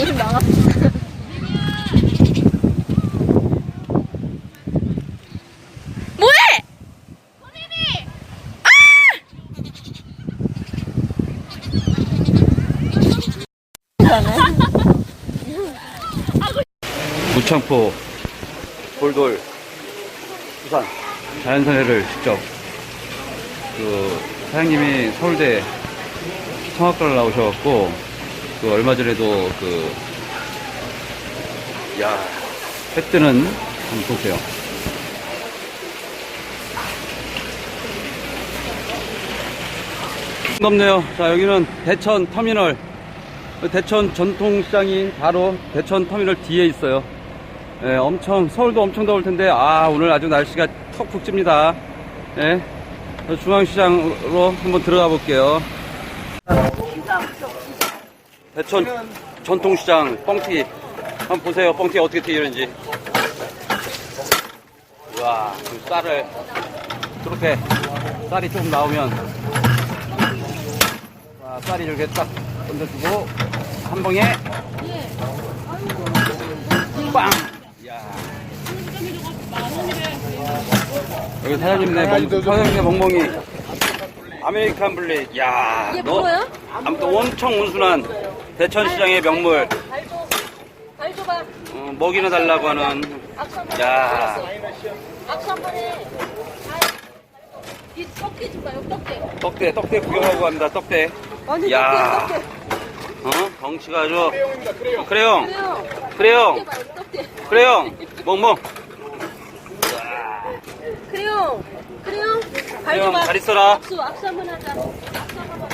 나갔어. 뭐해? 무창포 돌돌 부산 자연사회를 직접 그 사장님이 서울대 성악과를 나오셔갖고 그 얼마 전에도 그야 뜨는 한번 보세요. 높네요. 자 여기는 대천 터미널 대천 전통시장이 바로 대천 터미널 뒤에 있어요. 예, 엄청 서울도 엄청 더울 텐데 아 오늘 아주 날씨가 턱푹 찝니다. 예, 중앙시장으로 한번 들어가 볼게요. 대천 전통시장 뻥튀 한번 보세요. 뻥튀 어떻게 튀기는지. 와, 그 쌀을 그렇게 쌀이 조금 나오면 자, 쌀이 이렇게 딱 던져주고 한 봉에 빵. 야. 여기 사장님네 멍, 사장님네 멍멍이 아메리칸 블랙. 야, 이게 너 뭐야? 아무튼 엄청 온순한 대천시장의 명물. 줘봐. 어, 먹이나 달라고 하는. 야, 악수 한 번에. 이 떡대 줄까요? 떡대. 떡대, 떡대 구경하고 갑니다. 떡대. 완전 야. 떡대, 떡대. 어, 덩치가 아주. 크레용. 그래요. 크레용. 떡대 말고 떡대. 크레용. 멍멍. 그래요. 그래요. 발 그래요. 줘봐. 잘 있어라. 악수, 악수 한번 하자. 악수 한 번.